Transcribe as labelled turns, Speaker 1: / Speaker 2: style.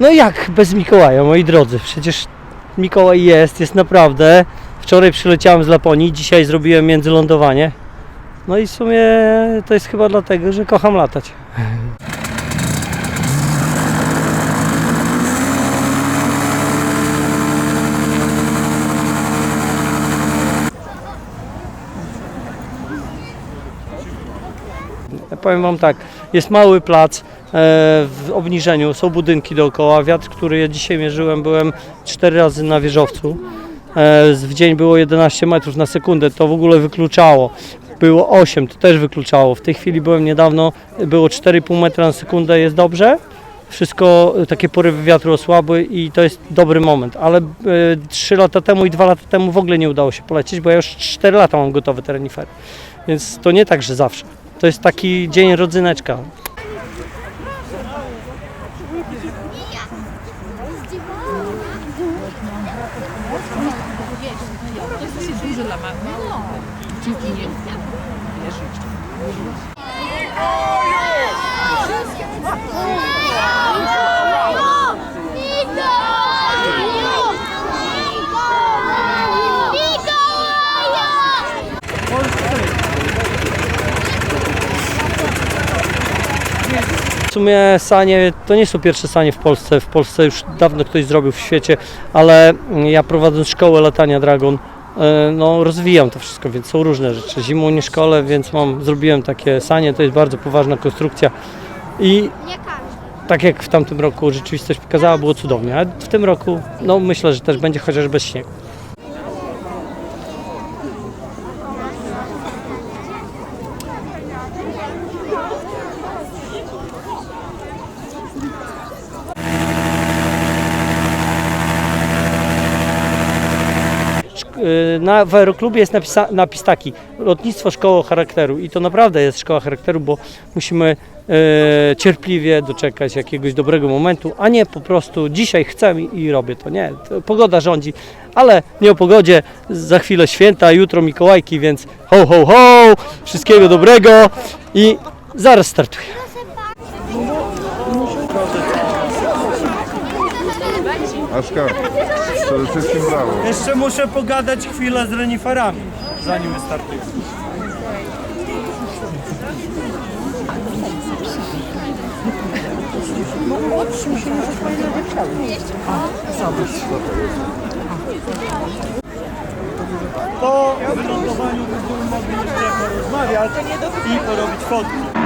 Speaker 1: No jak bez Mikołaja, moi drodzy? Przecież Mikołaj jest, jest naprawdę. Wczoraj przyleciałem z Laponii, dzisiaj zrobiłem międzylądowanie. No i w sumie to jest chyba dlatego, że kocham latać. Ja powiem Wam tak, jest mały plac e, w obniżeniu, są budynki dookoła. Wiatr, który ja dzisiaj mierzyłem, byłem 4 razy na wieżowcu. E, w dzień było 11 metrów na sekundę, to w ogóle wykluczało. Było 8, to też wykluczało. W tej chwili byłem niedawno, było 4,5 metra na sekundę, jest dobrze. Wszystko, e, takie porywy wiatru osłabły i to jest dobry moment, ale e, 3 lata temu i 2 lata temu w ogóle nie udało się polecieć, bo ja już 4 lata mam gotowe te renifery. Więc to nie tak, że zawsze. To jest taki dzień rodzyneczka.
Speaker 2: Mamy.
Speaker 1: W sumie sanie to nie są pierwsze sanie w Polsce. W Polsce już dawno ktoś zrobił w świecie, ale ja prowadząc szkołę latania Dragon, e, no rozwijam to wszystko, więc są różne rzeczy. Zimą nie szkole, więc mam, zrobiłem takie sanie, to jest bardzo poważna konstrukcja i tak jak w tamtym roku rzeczywistość pokazała, było cudownie, a w tym roku no myślę, że też będzie chociaż bez śniegu. Na, w aeroklubie jest napisa, napis taki, lotnictwo szkoła charakteru i to naprawdę jest szkoła charakteru, bo musimy e, cierpliwie doczekać jakiegoś dobrego momentu, a nie po prostu dzisiaj chcę i i robię to. Nie, to pogoda rządzi, ale nie o pogodzie, za chwilę święta, jutro Mikołajki, więc ho, ho, ho, wszystkiego dobrego i zaraz startuję.
Speaker 3: Aszka, przede wszystkim brawo.
Speaker 1: Jeszcze muszę pogadać chwilę z reniferami, zanim wystartuję. Po wylądowaniu będziemy mogli jeszcze porozmawiać i porobić fotki.